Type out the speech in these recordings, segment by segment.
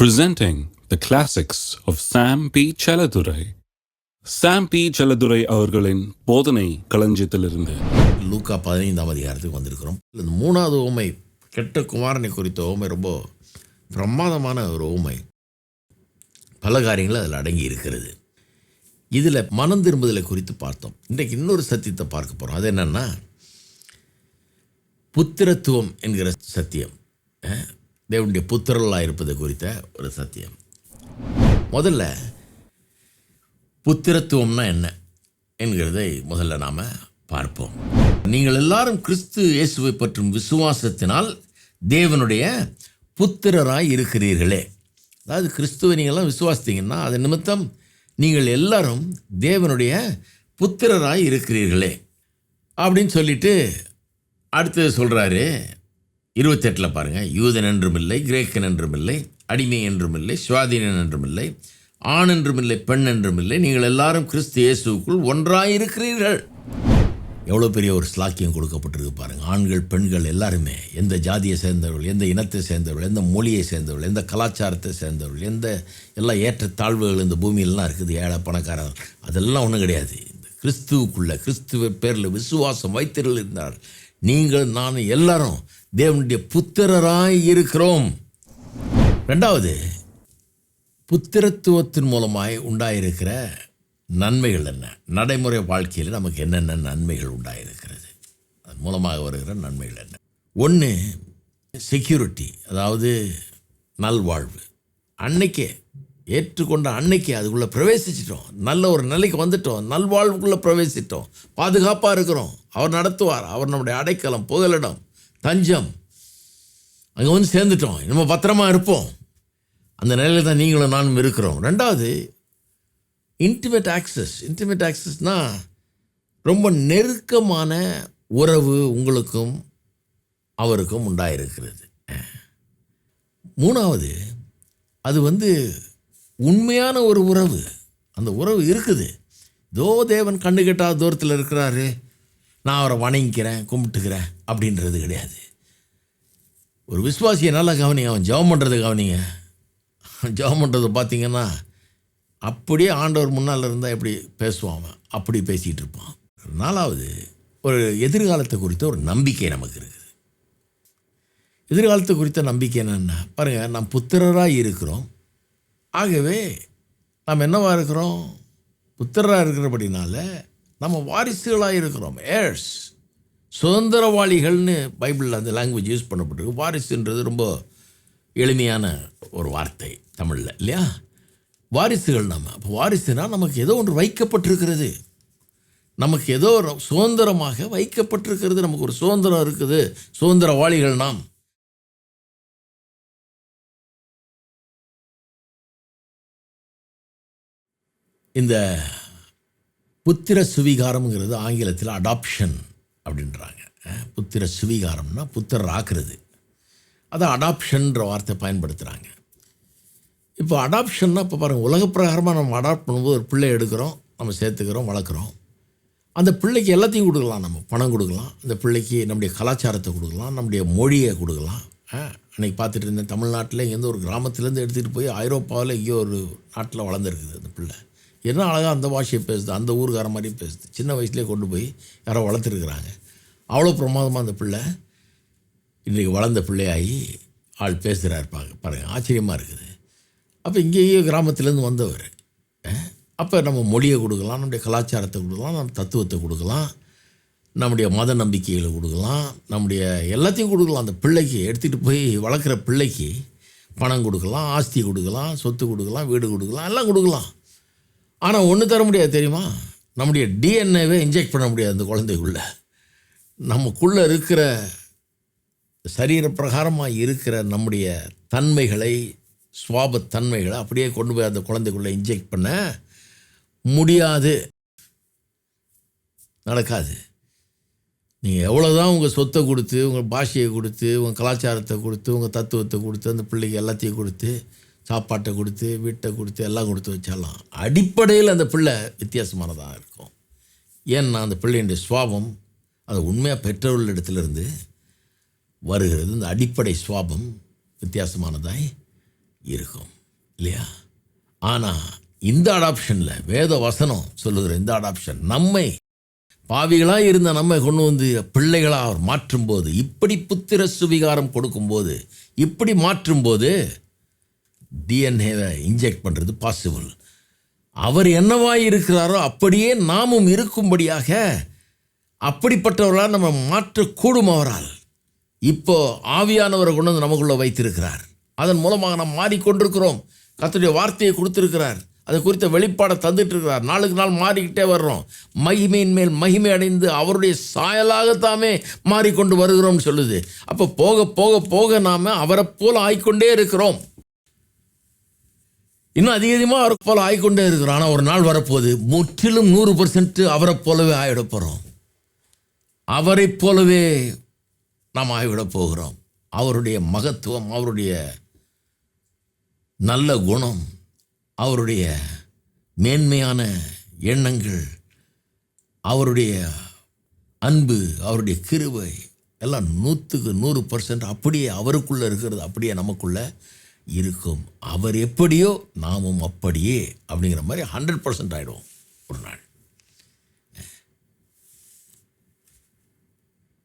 presenting the classics of Sam P. Chaladurai. Sam P Chaladurai அவர்களின் போதனை களஞ்சியத்திலிருந்து. லூக்கா பதினைந்தாம் அதிகாரத்துக்கு வந்திருக்கிறோம். இந்த மூணாவது ஓமை கெட்ட குமாரனை குறித்த ஓமை ரொம்ப பிரமாதமான ஒரு ஓமை. பல காரியங்கள் அதில் அடங்கி இருக்கிறது. இதில் மனம் திரும்புதலை குறித்து பார்த்தோம். இன்றைக்கு இன்னொரு சத்தியத்தை பார்க்க போகிறோம் அது என்னென்னா புத்திரத்துவம் என்கிற சத்தியம். தேவனுடைய புத்திரலாக இருப்பது குறித்த ஒரு சத்தியம். முதல்ல புத்திரத்துவம்னா என்ன என்கிறதை முதல்ல நாம் பார்ப்போம். நீங்கள் எல்லாரும் கிறிஸ்து இயேசுவை பற்றும் விசுவாசத்தினால் தேவனுடைய புத்திரராய் இருக்கிறீர்களே. அதாவது கிறிஸ்துவை நீங்கள்லாம் விசுவாசித்தீங்கன்னா அது நிமித்தம் நீங்கள் எல்லாரும் தேவனுடைய புத்திரராய் இருக்கிறீர்களே. அப்படின்னு சொல்லிட்டு அடுத்தது சொல்கிறாரு இருபத்தெட்டில் பாருங்கள் யூதன் என்றும் இல்லை கிரேக்கன் என்றும் இல்லை அடிமை என்றும் இல்லை சுவாதீனன் என்றும் இல்லை ஆண் என்றும் இல்லை பெண் என்றும் இல்லை. நீங்கள் எல்லாரும் கிறிஸ்து இயேசுக்குள் ஒன்றாய் இருக்கிறீர்கள் எவ்வளோ பெரிய ஒரு ஸ்லாக்கியம் கொடுக்கப்பட்டிருக்கு பாருங்கள் ஆண்கள் பெண்கள் எல்லாருமே எந்த ஜாதியை சேர்ந்தவர்கள் எந்த இனத்தை சேர்ந்தவர்கள் எந்த மொழியை சேர்ந்தவர்கள் எந்த கலாச்சாரத்தை சேர்ந்தவர்கள் எந்த எல்லா ஏற்றத்தாழ்வுகள் இந்த பூமியிலலாம் இருக்குது ஏழை பணக்காரர் அதெல்லாம் ஒன்றும் கிடையாது. இந்த கிறிஸ்துவுக்குள்ளே கிறிஸ்துவ பேரில் விசுவாசம் வைத்திருந்தார். நீங்கள் நான் எல்லாரும் தேவனுடைய புத்திரராய் இருக்கிறோம். ரெண்டாவது புத்திரத்துவத்தின் மூலமாய் உண்டாயிருக்கிற நன்மைகள் என்ன? நடைமுறை வாழ்க்கையில் நமக்கு என்னென்ன நன்மைகள் உண்டாயிருக்கிறது? அது மூலமாக வருகிற நன்மைகள் என்ன? ஒன்று செக்யூரிட்டி அதாவது நல்வாழ்வு. அன்னைக்கே ஏற்றுக்கொண்ட அன்னைக்கே அதுக்குள்ளே பிரவேசிச்சிட்டோம். நல்ல ஒரு நிலைக்கு வந்துட்டோம். நல்வாழ்வுக்குள்ளே பிரவேசிட்டோம். பாதுகாப்பாக இருக்கிறோம். அவர் நடத்துவார். அவர் நம்முடைய அடைக்கலம் புகலிடம். தஞ்சம். அங்கே வந்து சேர்ந்துட்டோம். நம்ம பத்திரமா இருப்போம். அந்த நிலையில் தான் நீங்களும் நானும் இருக்கிறோம். ரெண்டாவது இன்டிமேட் ஆக்சஸ் இன்டிமேட் ஆக்சஸ்னால் ரொம்ப நெருக்கமான உறவு உங்களுக்கும் அவருக்கும் உண்டாயிருக்கிறது. மூணாவது அது வந்து உண்மையான ஒரு உறவு. அந்த உறவு இருக்குது. தோ தேவன் கண்டு கெட்டாத தூரத்தில் இருக்கிறாரு. நான் அவரை வணங்கிக்கிறேன் கும்பிட்டுக்கிறேன் அப்படின்றது கிடையாது. ஒரு விஸ்வாசியை நல்லா கவனிங்க அவன் ஜெபம் பண்ணுறது கவனிங்க. ஜெபம் பண்ணுறது பார்த்தீங்கன்னா அப்படியே ஆண்டவர் முன்னால் இருந்தால் எப்படி பேசுவான் அவன்? அப்படி பேசிகிட்டு இருப்பான். நாலாவது ஒரு எதிர்காலத்தை குறித்த ஒரு நம்பிக்கை நமக்கு இருக்குது. எதிர்காலத்தை குறித்த நம்பிக்கை என்னென்னா பாருங்கள் நாம் புத்திரராக இருக்கிறோம். ஆகவே நாம் என்னவா இருக்கிறோம்? புத்திரராக இருக்கிறபடினால நம்ம வாரிசுகளாக இருக்கிறோம். ஏர்ஸ் சுதந்திரவாளிகள்னு பைபிளில் அந்த லாங்குவேஜ் யூஸ் பண்ணப்பட்டிருக்கு. வாரிசுன்றது ரொம்ப எளிமையான ஒரு வார்த்தை தமிழில் இல்லையா? வாரிசுகள் நம்ம. அப்போ வாரிசுனா நமக்கு ஏதோ ஒன்று வைக்கப்பட்டிருக்கிறது. நமக்கு ஏதோ ஒரு சுதந்திரமாக வைக்கப்பட்டிருக்கிறது. நமக்கு ஒரு சுதந்திரம் இருக்குது. சுதந்திரவாளிகள் நாம். இந்த புத்திர சுவீகாரம்ங்கிறது ஆங்கிலத்தில் அடாப்ஷன் அப்படின்றாங்க. புத்திர சுவீகாரம்னா புத்திரர் ஆக்குறது அதை அடாப்ஷன்ற வார்த்தை பயன்படுத்துகிறாங்க இப்போ அடாப்ஷன்னா இப்போ பாருங்கள் உலக பிரகாரமாக நம்ம அடாப்ட் பண்ணும்போது ஒரு பிள்ளை எடுக்கிறோம் நம்ம சேர்த்துக்கிறோம் வளர்க்குறோம். அந்த பிள்ளைக்கு எல்லாத்தையும் கொடுக்கலாம் நம்ம பணம் கொடுக்கலாம் அந்த பிள்ளைக்கு நம்முடைய கலாச்சாரத்தை கொடுக்கலாம் நம்முடைய மொழியை கொடுக்கலாம். ஆ, அன்னைக்கு பார்த்துட்டு இருந்தேன் தமிழ்நாட்டில் எந்த ஒரு கிராமத்துலேருந்து எடுத்துகிட்டு போய் ஐரோப்பாவில் எங்கேயோ ஒரு நாட்டில் வளர்ந்துருக்குது அந்த பிள்ளை. என்ன அழகாக அந்த பாஷையை பேசுது அந்த ஊருக்கார மாதிரி பேசுது. சின்ன வயசுலேயே கொண்டு போய் யாரோ வளர்த்துருக்குறாங்க. அவ்வளோ பிரமாதமாக அந்த பிள்ளை இன்றைக்கி வளர்ந்த பிள்ளையாகி ஆள் பேசுகிறார் பாருங்க பாருங்கள் ஆச்சரியமாக இருக்குது. அப்போ இங்கேயே கிராமத்துலேருந்து வந்தவர். அப்போ நம்ம மொழியை கொடுக்கலாம் நம்முடைய கலாச்சாரத்தை கொடுக்கலாம் நம்ம தத்துவத்தை கொடுக்கலாம் நம்முடைய மத நம்பிக்கைகளை கொடுக்கலாம் நம்முடைய எல்லாத்தையும் கொடுக்கலாம். அந்த பிள்ளைக்கு எடுத்துகிட்டு போய் வளர்க்குற பிள்ளைக்கு பணம் கொடுக்கலாம் ஆஸ்தி கொடுக்கலாம் சொத்து கொடுக்கலாம் வீடு கொடுக்கலாம் எல்லாம் கொடுக்கலாம். ஆனால் ஒன்று தர முடியாது தெரியுமா? நம்முடைய டிஎன்ஏவை இன்ஜெக்ட் பண்ண முடியாது அந்த குழந்தைக்குள்ளே. நமக்குள்ளே இருக்கிற சரீர பிரகாரமாக இருக்கிற நம்முடைய தன்மைகளை சுவாபத்தன்மைகளை அப்படியே கொண்டு போய் அந்த குழந்தைக்குள்ளே இன்ஜெக்ட் பண்ண முடியாது. நடக்காது. நீங்கள் எவ்வளோ தான் உங்கள் சொத்தை கொடுத்து உங்கள் பாஷையை கொடுத்து உங்கள் கலாச்சாரத்தை கொடுத்து உங்கள் தத்துவத்தை கொடுத்து அந்த பிள்ளைக்கு எல்லாத்தையும் கொடுத்து சாப்பாட்டை கொடுத்து வீட்டை கொடுத்து எல்லாம் கொடுத்து வச்சாலாம் அடிப்படையில் அந்த பிள்ளை வித்தியாசமானதாக இருக்கும். ஏன்னா அந்த பிள்ளையுடைய சுவாபம் அது உண்மையாக பெற்றோர்கள் இடத்துலேருந்து வருகிறது. இந்த அடிப்படை சுவாபம் வித்தியாசமானதாய் இருக்கும். இல்லையா? ஆனால் இந்த அடாப்ஷனில் வேத வசனம் சொல்லுகிற இந்த அடாப்ஷன் நம்மை பாவிகளாக இருந்த நம்மை கொண்டு வந்து பிள்ளைகளாக அவர் மாற்றும்போது இப்படி புத்திர சுவிகாரம் கொடுக்கும்போது இப்படி மாற்றும்போது டிஎன்ஏவை இன்ஜெக்ட் பண்ணுறது பாசிபிள் அவர் என்னவாய் இருக்கிறாரோ அப்படியே நாமும் இருக்கும்படியாக அப்படிப்பட்டவர்களால் நம்ம மாற்றக்கூடும் அவரால். இப்போ ஆவியானவரை கொண்டு வந்து நமக்குள்ளே வைத்திருக்கிறார். அதன் மூலமாக நாம் மாறிக்கொண்டிருக்கிறோம். கத்துடைய வார்த்தையை கொடுத்துருக்கிறார். அது குறித்த வெளிப்பாடை தந்துட்டு இருக்கிறார் நாளுக்கு நாள் மாறிக்கிட்டே வர்றோம். மகிமையின் மேல் மகிமை அடைந்து அவருடைய சாயலாகத்தாமே மாறிக்கொண்டு வருகிறோம்னு சொல்லுது. அப்போ போக போக போக நாம் அவரை போல ஆய்க்கொண்டே இருக்கிறோம். இன்னும் அதிக அதிகமாக அவரை போல ஆகிக்கொண்டே இருக்கிறோம். ஆனால் ஒரு நாள் வரப்போகுது. முற்றிலும் நூறு பர்சன்ட் அவரை போலவே ஆகிட போகிறோம் அவரைப் போலவே நாம் ஆய்விடப் போகிறோம். அவருடைய மகத்துவம் அவருடைய நல்ல குணம் அவருடைய மேன்மையான எண்ணங்கள் அவருடைய அன்பு அவருடைய கிருவை எல்லாம் நூற்றுக்கு நூறு பர்சன்ட் அப்படியே அவருக்குள்ளே இருக்கிறது அப்படியே நமக்குள்ளே இருக்கும். அவர் எப்படியோ நாமும் அப்படியே அப்படிங்கிற மாதிரி ஹண்ட்ரட் பர்சன்ட் ஆகிடுவோம் ஒரு நாள்.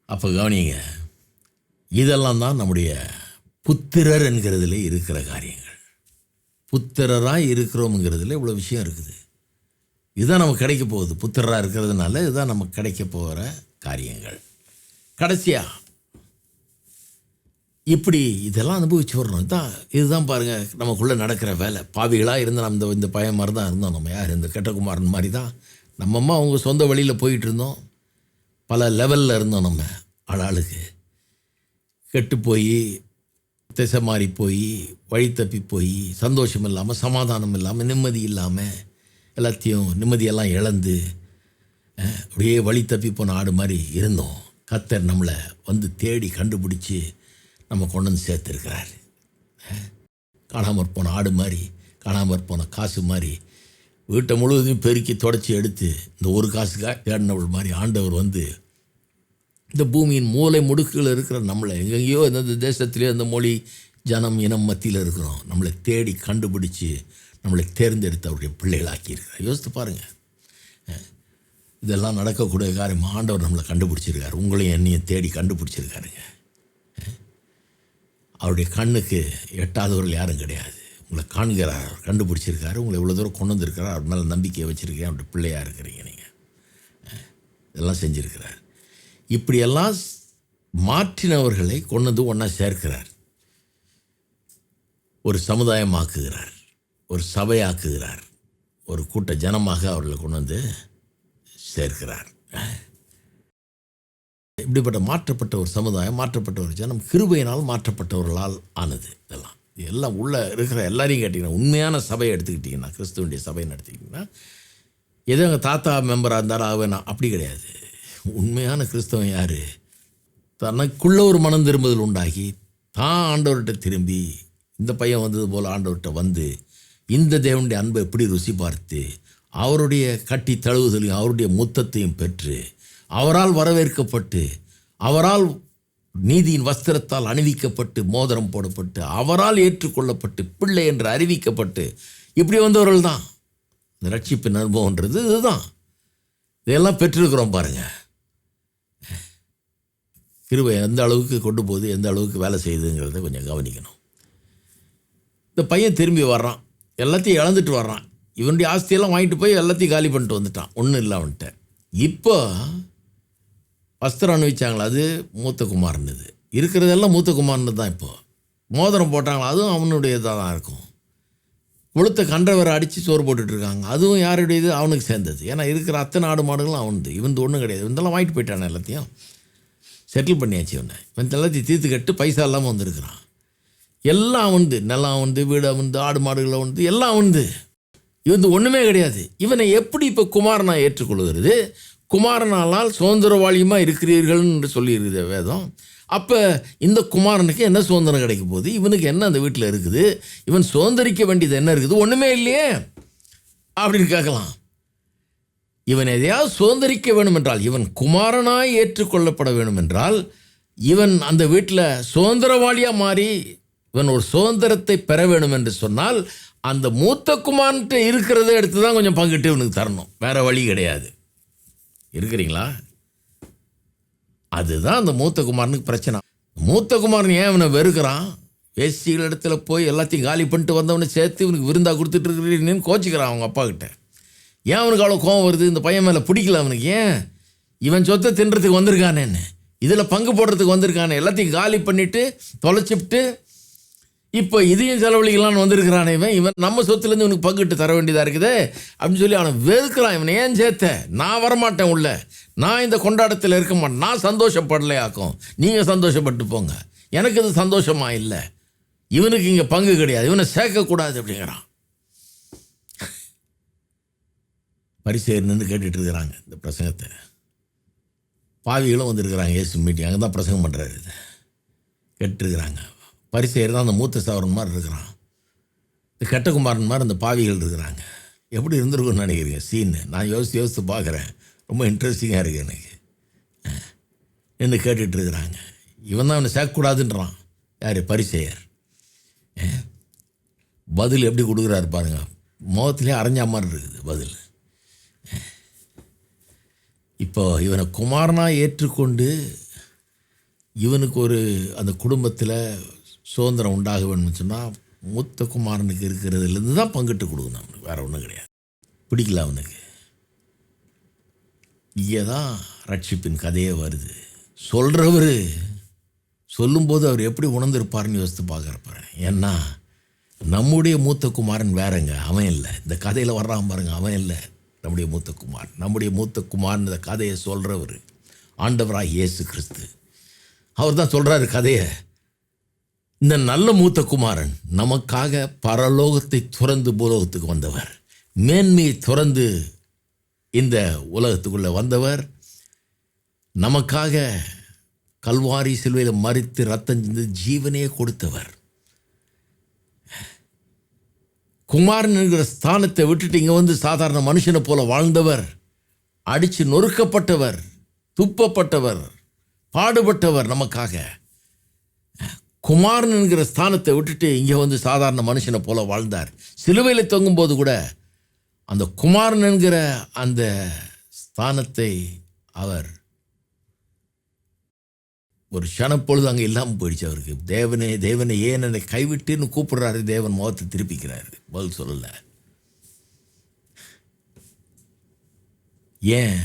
அப்போ கவனிங்க இதெல்லாம் தான் நம்முடைய புத்திரர் என்கிறதுல இருக்கிற காரியங்கள். புத்திரராக இருக்கிறோம்ங்கிறதுல இவ்வளோ விஷயம் இருக்குது. இதுதான் நமக்கு கிடைக்க போகுது. புத்திரராக இருக்கிறதுனால இதுதான் நமக்கு கிடைக்க போகிற காரியங்கள். கடைசியாக இப்படி இதெல்லாம் அனுபவிச்சு வரணும் தான் இதுதான் பாருங்கள் நமக்குள்ளே நடக்கிற வேலை. பாவிகளாக இருந்த நம்ம இந்த இந்த பையன் மாதிரி தான் இருந்தோம் நம்ம. யார் இந்த கெட்டகுமாரன் மாதிரி தான் நம்ம அம்மா அவங்க சொந்த வழியில் போயிட்டு இருந்தோம். பல லெவலில் இருந்தோம் நம்ம ஆளாளுக்கு கெட்டு போய் திசை மாறி போய் வழி தப்பி போய் சந்தோஷம் இல்லாமல் சமாதானம் இல்லாமல் நிம்மதி இல்லாமல் எல்லாத்தையும் நிம்மதியெல்லாம் இழந்து அப்படியே வழி தப்பி போன ஆடு மாதிரி இருந்தோம். கத்தர் நம்மளை வந்து தேடி கண்டுபிடிச்சி நம்ம கொண்டு வந்து சேர்த்துருக்கிறார். காணாமற் போன ஆடு மாதிரி காணாமற் போன காசு மாதிரி வீட்டை முழுவதும் பெருக்கி தொடச்சி எடுத்து இந்த ஒரு காசுக்காக தேடினவள் மாதிரி ஆண்டவர் வந்து இந்த பூமியின் மூலை முடுக்குகள் இருக்கிற நம்மளை எங்கெங்கேயோ எந்தெந்த தேசத்திலேயோ அந்த மொழி ஜனம் இனம் மத்தியில் இருக்கிறோம் நம்மளை தேடி கண்டுபிடிச்சி நம்மளை தேர்ந்தெடுத்து அவருடைய பிள்ளைகளாக்கி இருக்கிறார் யோசித்து பாருங்கள் இதெல்லாம் நடக்கக்கூடிய காரியம் ஆண்டவர் நம்மளை கண்டுபிடிச்சிருக்காரு. உங்களையும் என்னையும் தேடி கண்டுபிடிச்சிருக்காருங்க. அவருடைய கண்ணுக்கு எட்டாதவர்கள் யாரும் கிடையாது. உங்களை காண்கிறார் அவர் கண்டுபிடிச்சிருக்காரு உங்களை இவ்வளோ தூரம் கொண்டு வந்திருக்கிறார் அவர் மேலே நம்பிக்கையை வச்சுருக்கேன் அவருடைய பிள்ளையாக இருக்கிறீங்க நீங்கள் இதெல்லாம் செஞ்சுருக்கிறார். இப்படியெல்லாம் மாற்றினவர்களை கொண்டு வந்து ஒன்றா சேர்க்கிறார். ஒரு சமுதாயமாக்குகிறார் ஒரு சபையாக்குகிறார் ஒரு கூட்ட ஜனமாக அவர்களை கொண்டு வந்து சேர்க்கிறார். இப்படிப்பட்ட மாற்றப்பட்ட ஒரு சமுதாயம் மாற்றப்பட்ட ஒரு ஜனம் கிருபையினால் மாற்றப்பட்டவர்களால் ஆனது இதெல்லாம். எல்லாம் உள்ளே இருக்கிற எல்லாரையும் கேட்டிங்கன்னா உண்மையான சபையை எடுத்துக்கிட்டிங்கன்னா கிறிஸ்துவனுடைய சபைன்னு எடுத்துக்கிட்டிங்கன்னா எதோ எங்கள் தாத்தா மெம்பராக இருந்தாலும் ஆவேனா அப்படி கிடையாது. உண்மையான கிறிஸ்தவன் யார்? தனக்குள்ளே ஒரு மனம் திரும்புதல் உண்டாகி தான் ஆண்டவர்கிட்ட திரும்பி இந்த பையன் வந்தது போல் ஆண்டவர்கிட்ட வந்து இந்த தேவனுடைய அன்பை எப்படி ருசி பார்த்து அவருடைய கட்டி தழுவுதலையும் அவருடைய முத்தத்தையும் பெற்று அவரால் வரவேற்கப்பட்டு அவரால் நீதியின் வஸ்திரத்தால் அணிவிக்கப்பட்டு மோதிரம் போடப்பட்டு அவரால் ஏற்றுக்கொள்ளப்பட்டு பிள்ளை என்று அறிவிக்கப்பட்டு இப்படி வந்தவர்கள் தான். இந்த ரட்சிப்பின் அனுபவன்றது இதுதான். இதெல்லாம் பெற்றிருக்கிறோம் பாருங்கள் கிருபை எந்த அளவுக்கு கொண்டு போகுது எந்த அளவுக்கு வேலை செய்யுதுங்கிறத கொஞ்சம் கவனிக்கணும். இந்த பையன் திரும்பி வர்றான். எல்லாத்தையும் இழந்துட்டு வர்றான். இவனுடைய ஆஸ்தியெல்லாம் வாங்கிட்டு போய் எல்லாத்தையும் காலி பண்ணிட்டு வந்துட்டான். ஒன்றும் இல்லை அவன்கிட்ட. இப்போ வஸ்திரம் அணிவிச்சாங்களா அது மூத்த குமாரனுது இருக்கிறதெல்லாம் மூத்த குமாரனு தான் இப்போது மோதிரம் போட்டாங்களா? அதுவும் அவனுடையதாக தான் இருக்கும். கொளுத்த கன்றவரை அடித்து சோறு போட்டுட்ருக்காங்க. அதுவும் யாருடையது? அவனுக்கு சேர்ந்தது. ஏன்னா இருக்கிற அத்தனை ஆடு மாடுகளும் அவனுது. இவன் ஒன்றும் கிடையாது. இவன் வாங்கிட்டு போயிட்டானே எல்லாத்தையும். செட்டில் பண்ணியாச்சு இவனை. இவன் எல்லாத்தையும் தீர்த்து கட்டு பைசா இல்லாமல் வந்திருக்கிறான். எல்லாம் அவனுது. நிலம் அவனுது வீடு அவனுது ஆடு மாடுகள் அவனுது. எல்லாம் அவனுது. இவன் ஒன்றுமே கிடையாது. இவனை எப்படி இப்போ குமாரனா ஏற்றுக்கொள்கிறது? குமாரனாலால் சுதந்திரவாளியமாக இருக்கிறீர்கள் என்று சொல்லியிருக்குது வேதம். அப்போ இந்த குமாரனுக்கு என்ன சுதந்திரம் கிடைக்க போகுது? இவனுக்கு என்ன அந்த வீட்டில் இருக்குது? இவன் சுதந்திரிக்க வேண்டியது என்ன இருக்குது? ஒன்றுமே இல்லையே. அப்படின்னு கேட்கலாம். இவன் எதையாவது சுதந்திரிக்க வேண்டும் என்றால் இவன் குமாரனாய் ஏற்றுக்கொள்ளப்பட வேண்டும் என்றால் இவன் அந்த வீட்டில் சுதந்திரவாளியாக மாறி இவன் ஒரு சுதந்திரத்தை பெற வேணும் என்று சொன்னால் அந்த மூத்த குமார்கிட்ட இருக்கிறத எடுத்து தான் கொஞ்சம் பங்கிட்டு இவனுக்கு தரணும். வேற வழி கிடையாது. இருக்கிறீங்களா? அதுதான் அந்த மூத்த குமாரனுக்கு பிரச்சனை. மூத்த குமாரன் ஏன் இவனை வெறுக்கிறான்? வேசிகள் இடத்துல போய் எல்லாத்தையும் காலி பண்ணிட்டு வந்தவனை சேர்த்து இவனுக்கு விருந்தா கொடுத்துட்டு இருக்கிறீன்னு கோச்சிக்கிறான் அவங்க அப்பா கிட்ட. ஏன் அவனுக்கு அவ்வளோ கோவம் வருது? இந்த பையன் மேலே பிடிக்கல அவனுக்கு. ஏன்? இவன் சொத்தை தின்றதுக்கு வந்திருக்கானேன்னு. இதில் பங்கு போடுறதுக்கு வந்திருக்கானே. எல்லாத்தையும் காலி பண்ணிவிட்டு தொலைச்சிவிட்டு இப்போ இதையும் செலவழிக்கலாம்னு வந்திருக்கிறான் இவன். இவன் நம்ம சொத்துலேருந்து இவனுக்கு பங்கிட்டு தர வேண்டியதாக இருக்குது? அப்படின்னு சொல்லி அவனை வெறுக்கிறான். இவனை ஏன் சேர்த்த? நான் வரமாட்டேன் உள்ள. நான் இந்த கொண்டாட்டத்தில் இருக்க மாட்டேன். நான் சந்தோஷப்படலையாக்கும். நீங்கள் சந்தோஷப்பட்டு போங்க. எனக்கு இது சந்தோஷமா இல்லை. இவனுக்கு இங்கே பங்கு கிடையாது. இவனை சேர்க்கக்கூடாது அப்படிங்கிறான். பரிசேர் நின்று கேட்டுட்டு இருக்கிறாங்க இந்த பிரசங்கத்தை. பாவிகளும் வந்திருக்கிறாங்க. ஏசு மீட்டிங். அங்கே தான் பிரசங்கம் பண்ணுறாரு இது. கேட்டுருக்குறாங்க பரிசெயர் தான் அந்த மூத்த சாவரன் மாதிரி இருக்கிறான். இந்த கெட்டகுமாரன் மாதிரி அந்த பாவிகள் இருக்கிறாங்க. எப்படி இருந்திருக்கும்னு நினைக்கிறீங்க? சீன் நான் யோசித்து யோசித்து பார்க்குறேன். ரொம்ப இன்ட்ரெஸ்டிங்காக இருக்குது எனக்கு. நின்று கேட்டுட்டு இருக்கிறாங்க. இவன் தான் அவனை சேர்க்கக்கூடாதுன்றான். யார்? பரிசெயர். பதில் எப்படி கொடுக்குறாரு பாருங்க. முகத்திலே அரைஞ்சா மாதிரி இருக்குது பதில். இப்போ இவனை குமாரனாக ஏற்றுக்கொண்டு இவனுக்கு ஒரு அந்த குடும்பத்தில் சுதந்திரம் உண்டாக வேணும்னு சொன்னால் மூத்த குமாரனுக்கு இருக்கிறதுலேருந்து தான் பங்கிட்டு கொடுக்கணும் அவனுக்கு. வேறு ஒன்றும் கிடையாது. பிடிக்கல அவனுக்கு. இங்கே தான் ரட்சிப்பின் கதையே வருது. சொல்கிறவர் சொல்லும்போது அவர் எப்படி உணர்ந்திருப்பார்னு யோசித்து பார்க்குறப்பறேன் ஏன்னா நம்முடைய மூத்த குமாரன் வேறங்க அவன் இல்லை. இந்த கதையில் வர்றான் பாருங்க அவன் இல்லை. நம்முடைய மூத்த குமார் நம்முடைய மூத்த குமாரன் இந்த கதையை சொல்கிறவர் ஆண்டவராக இயேசு கிறிஸ்து. அவர் தான் சொல்கிறாரு கதையை. இந்த நல்ல மூத்த குமாரன் நமக்காக பரலோகத்தை துறந்து பூலோகத்துக்கு வந்தவர். மேன்மையை துறந்து இந்த உலகத்துக்குள்ளே வந்தவர். நமக்காக கல்வாரி சிலுவையில் மறித்து ரத்தம் சிந்து ஜீவனையே கொடுத்தவர். குமாரன் என்கிற ஸ்தானத்தை விட்டுட்டு இங்கே வந்து சாதாரண மனுஷனை போல வாழ்ந்தவர். அடித்து நொறுக்கப்பட்டவர் துப்பப்பட்டவர் பாடுபட்டவர் நமக்காக. குமாரன் என்கிற ஸ்தானத்தை விட்டுட்டு இங்கே வந்து சாதாரண மனுஷனை போல வாழ்ந்தார். சிலுவையில் தொங்கும்போது கூட அந்த குமாரன் என்கிற அந்த ஸ்தானத்தை அவர் ஒரு க்ஷணப்பொழுது அங்கே இல்லாமல் போயிடுச்சு அவருக்கு. தேவனே தேவனை ஏன் என்னை கைவிட்டுன்னு கூப்பிடுறாரு தேவன் முகத்தை திருப்பிக்கிறாரு. பதில் சொல்லலை. ஏன்?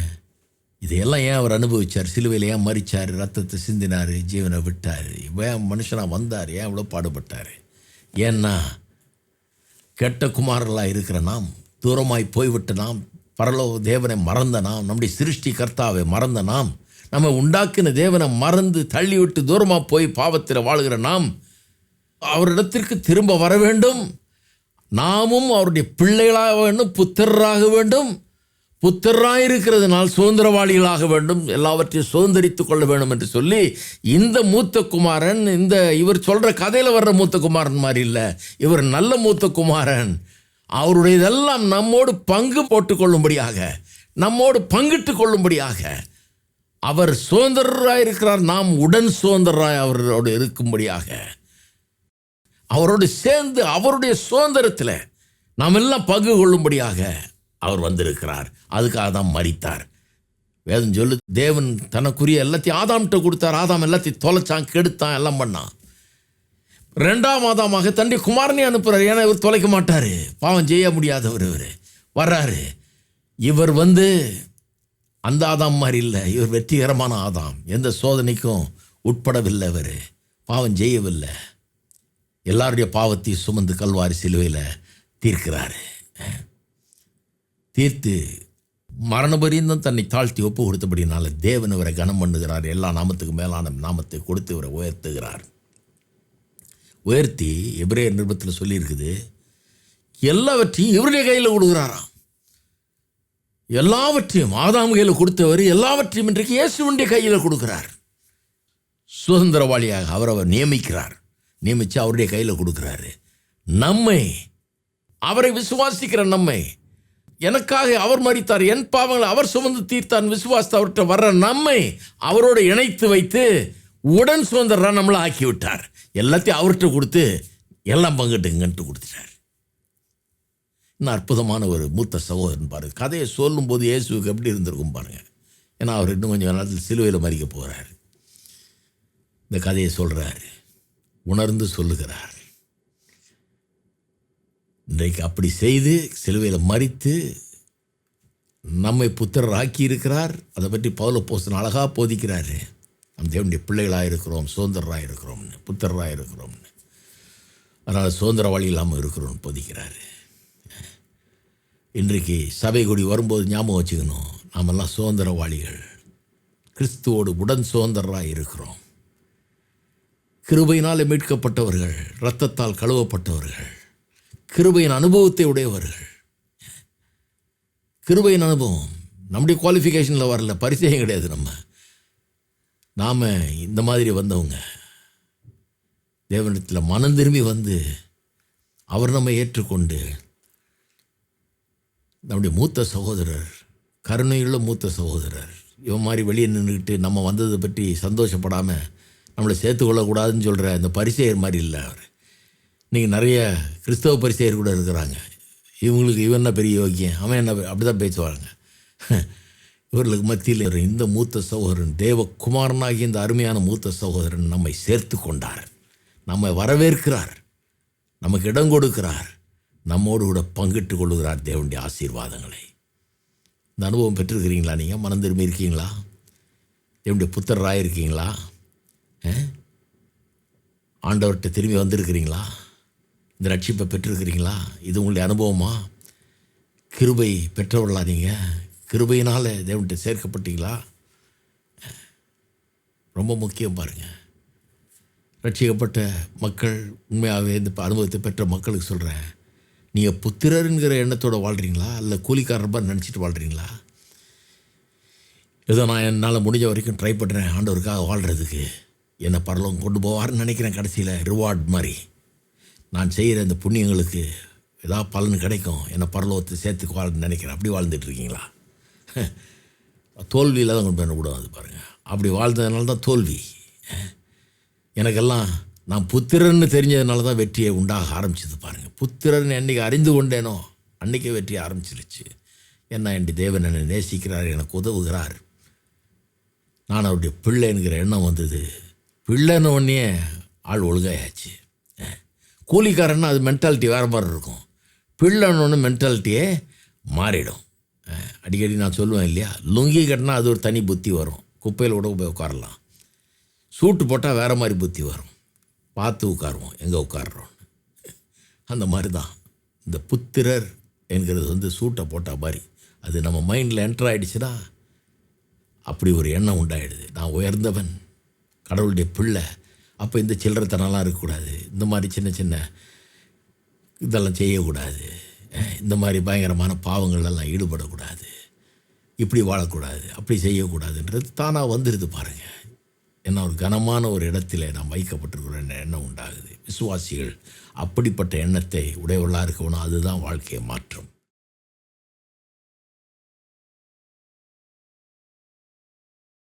இதையெல்லாம் ஏன் அவர் அனுபவிச்சார்? சிலுவையில் ஏன் மறிச்சார் ரத்தத்தை சிந்தினார் ஜீவனை விட்டார். ஏன் மனுஷனாக வந்தார்? ஏன் இவ்வளோ பாடுபட்டார்? ஏன்னா கெட்ட குமாரர்களாக இருக்கிற நாம் தூரமாய் போய்விட்ட நாம் பரலோ தேவனை மறந்த நாம் நம்முடைய சிருஷ்டி கர்த்தாவை மறந்த நாம் நம்ம உண்டாக்கின தேவனை மறந்து தள்ளிவிட்டு தூரமாக போய் பாவத்தில் வாழ்கிற நாம் அவரிடத்திற்கு திரும்ப வர வேண்டும். நாமும் அவருடைய பிள்ளைகளாக வேண்டும் புத்திரராக வேண்டும். புத்தராயிருக்கிறதுனால் சுதந்திரவாளிகளாக வேண்டும் எல்லாவற்றையும் சுதந்திரித்து கொள்ள வேண்டும் என்று சொல்லி இந்த மூத்த குமாரன் இந்த இவர் சொல்கிற கதையில் வர்ற மூத்த குமாரன் மாதிரி இல்லை. இவர் நல்ல மூத்த குமாரன். அவருடையதெல்லாம் நம்மோடு பங்கு போட்டுக்கொள்ளும்படியாக நம்மோடு பங்கிட்டு கொள்ளும்படியாக. அவர் சுதந்திரராக இருக்கிறார் நாம் உடன் சுதந்திரராய் அவரோடு இருக்கும்படியாக. அவரோடு சேர்ந்து அவருடைய சுதந்திரத்தில் நாம் எல்லாம் பங்கு கொள்ளும்படியாக. அவர் வந்திருக்கிறார். அதுக்காக தான் மறித்தார் வேதம் சொல்லு தேவன் தனக்குரிய எல்லாத்தையும் ஆதாம்கிட்ட கொடுத்தார். ஆதாம் எல்லாத்தையும் தொலைச்சான் கெடுத்தான் எல்லாம் பண்ணான். ரெண்டாம் ஆதாமாக தன்னுடைய குமாரனே அனுப்புகிறார் ஏன்னா இவர் தொலைக்க மாட்டார். பாவம் செய்ய முடியாதவர் இவர். வர்றாரு. இவர் வந்து அந்த ஆதாம் மாதிரி இல்லை. இவர் வெற்றிகரமான ஆதாம். எந்த சோதனைக்கும் உட்படவில்லை இவர். பாவம் செய்யவில்லை. எல்லாருடைய பாவத்தையும் சுமந்து கல்வாரி சிலுவையில் தீர்க்கிறாரு. தீர்த்து மரணபரியந்தம் தன்னை தாழ்த்தி ஒப்பு கொடுத்தபடினால தேவன் இவரை கனம் பண்ணுகிறார். எல்லா நாமத்துக்கு மேலான நாமத்தை கொடுத்து இவரை உயர்த்துகிறார். உயர்த்தி எபிரே நிருபத்தில் சொல்லியிருக்குது எல்லாவற்றையும் இவருடைய கையில் கொடுக்குறாராம். எல்லாவற்றையும் ஆதாம் கையில் கொடுத்தவர் எல்லாவற்றையும் இன்றைக்கு இயேசுவனுடைய கையில் கொடுக்குறார். சுதந்திரவாளியாக அவர் அவர் நியமிக்கிறார். நியமித்து அவருடைய கையில் கொடுக்குறாரு. நம்மை அவரை விசுவாசிக்கிற நம்மை எனக்காக அவர் மறித்தார் என் பாவங்களை அவர் சுமந்து தீர்த்தார் விசுவாசத்தை அவர்கிட்ட வர்ற நம்மை அவரோடு இணைத்து வைத்து உடன் சுதந்திர நம்மளை ஆக்கி விட்டார் எல்லாத்தையும் அவர்கிட்ட கொடுத்து எல்லாம் பங்கிட்டுங்கன்ட்டு கொடுத்துட்டார். இன்னும் அற்புதமான ஒரு மூத்த சகோதரன் பாருங்க. கதையை சொல்லும்போது இயேசுவுக்கு எப்படி இருந்திருக்கும் பாருங்க. ஏன்னா அவர் இன்னும் கொஞ்சம் நேரத்தில் சிலுவையில் மறிக்க போகிறார் இந்த கதையை சொல்கிறாரு உணர்ந்து சொல்லுகிறார். இன்றைக்கு அப்படி செய்து சிலுவையில் மறித்து நம்மை புத்திரர் ஆக்கி இருக்கிறார் அதை பற்றி பவுல போஸ்டன் அழகாக போதிக்கிறாரு. நம் தேவனுடைய பிள்ளைகளாக இருக்கிறோம் சுதந்திரராக இருக்கிறோம்னு புத்திரராக இருக்கிறோம்னு அதனால் சுதந்திரவாளி இல்லாமல் இருக்கிறோம்னு போதிக்கிறாரு. இன்றைக்கு சபை கொடி வரும்போது ஞாபகம் வச்சுக்கணும் நாமெல்லாம் சுதந்திரவாளிகள். கிறிஸ்துவோடு உடன் சுதந்திரராக இருக்கிறோம் கிருபையினால் மீட்கப்பட்டவர்கள் இரத்தத்தால் கழுவப்பட்டவர்கள். கிருபையின் அனுபவத்தை உடையவர்கள். கிருபையின் அனுபவம். நம்முடைய குவாலிஃபிகேஷனில் வரல. பரிச்சயம் கிடையாது நம்ம. நாம் இந்த மாதிரி வந்தவங்க. தேவனிடத்தில் மனம் திரும்பி வந்து அவர் நம்ம ஏற்றுக்கொண்டு நம்முடைய மூத்த சகோதரர் கருணையுள்ள மூத்த சகோதரர் இவன் மாதிரி வெளியே நின்றுக்கிட்டு நம்ம வந்ததை பற்றி சந்தோஷப்படாமல் நம்மளை சேர்த்து கொள்ளக்கூடாதுன்னு சொல்கிற இந்த பரிசெயர் மாதிரி இல்லை அவர். நீங்கள் நிறைய கிறிஸ்தவ பரிசெயர் கூட இருக்கிறாங்க. இவங்களுக்கு இவன் என்ன பெரிய யோக்கியம் அவன் என்ன அப்படி தான் பேசுவாங்க இவர்களுக்கு மத்தியில் இந்த மூத்த சகோதரன் தேவகுமாரனாகிய இந்த அருமையான மூத்த சகோதரன் நம்மை சேர்த்து கொண்டார். நம்மை வரவேற்கிறார். நமக்கு இடம் கொடுக்கிறார். நம்மோடு கூட பங்கிட்டு கொள்கிறார் தேவனுடைய ஆசீர்வாதங்களை. இந்த அனுபவம் பெற்றிருக்கிறீங்களா நீங்கள் மனம் திரும்பி இருக்கீங்களா? தேவனுடைய புத்தராக இருக்கீங்களா? ஆண்டவர்கிட்ட திரும்பி வந்திருக்கிறீங்களா? இந்த ரட்சிப்பை பெற்றிருக்கிறீங்களா? இது உங்களுடைய அனுபவமா? கிருபை பெற்றவர்களா நீங்கள் கிருபையினால் தேவன்கிட்ட சேர்க்கப்பட்டீங்களா? ரொம்ப முக்கியம் பாருங்கள் ரட்சிக்கப்பட்ட மக்கள் உண்மையாகவே இந்த அனுபவத்தை பெற்ற மக்களுக்கு சொல்கிறேன் நீங்கள் புத்திரருங்கிற எண்ணத்தோட வாழ்கிறீங்களா இல்லை கூலிக்காரர் மாதிரி நினச்சிட்டு வாழ்கிறீங்களா ஏதோ நான் என்னால் முடிஞ்ச வரைக்கும் ட்ரை பண்ணுறேன் ஆண்டவருக்காக வாழ்கிறதுக்கு என்னை பரலவங்க கொண்டு போவார்னு நினைக்கிறேன் கடைசியில். ரிவார்ட் மாதிரி. நான் செய்கிற இந்த புண்ணியங்களுக்கு ஏதாவது பலன் கிடைக்கும். என்னை பரலோகத்தை சேர்த்துக்கு வாழ்ன்னு நினைக்கிறேன். அப்படி வாழ்ந்துட்டு இருக்கீங்களா தோல்வியில் தான் கொண்டு பண்ணக்கூடாது பாருங்கள் அப்படி வாழ்ந்ததுனால தான் தோல்வி. எனக்கெல்லாம் நான் புத்திரன்னு தெரிஞ்சதுனால தான் வெற்றியை உண்டாக ஆரம்பிச்சது பாருங்கள் புத்திரன் என்னைக்கு அறிந்து கொண்டேனோ அன்றைக்கே வெற்றி ஆரம்பிச்சிருச்சு. என்ன என் தேவன் என்னை நேசிக்கிறார் எனக்கு உதவுகிறார். நான் அவருடைய பிள்ளைங்கிற எண்ணம் வந்தது. பிள்ளைன்னு உடனே ஆள் ஒழுங்காயாச்சு. கூலிக்காரன்னா அது மென்டாலிட்டி வேறு மாதிரி இருக்கும். பிள்ளைன்னு மென்டாலிட்டியே மாறிடும். அடிக்கடி நான் சொல்லுவேன் இல்லையா? லுங்கி கட்டினா அது ஒரு தனி புத்தி வரும். குப்பையில் கூட போய் உட்காரலாம். சூட்டு போட்டால் வேறு மாதிரி புத்தி வரும். பார்த்து உட்காருவோம். எங்கே உட்காடுறோம்னு அந்த மாதிரி தான் இந்த புத்திரர் என்கிறது வந்து சூட்டை போட்டால் மாதிரி. அது நம்ம மைண்டில் என்டர் ஆகிடுச்சுன்னா அப்படி ஒரு எண்ணம் உண்டாயிடுது. நான் உயர்ந்தவன் கடவுளுடைய பிள்ளை அப்போ இந்த சில்லறத்தனம்லாம் இருக்கக்கூடாது. இந்த மாதிரி சின்ன சின்ன இதெல்லாம் செய்யக்கூடாது. இந்த மாதிரி பயங்கரமான பாவங்கள்லாம் ஈடுபடக்கூடாது. இப்படி வாழக்கூடாது. அப்படி செய்யக்கூடாதுன்றது தானாக வந்துடுது பாருங்கள் ஏன்னா ஒரு கனமான ஒரு இடத்துல நாம் வைக்கப்பட்டிருக்கிற எண்ணம் உண்டாகுது. விசுவாசிகள் அப்படிப்பட்ட எண்ணத்தை உடையவர்களாக இருக்கணும். அதுதான் வாழ்க்கையை மாற்றும்.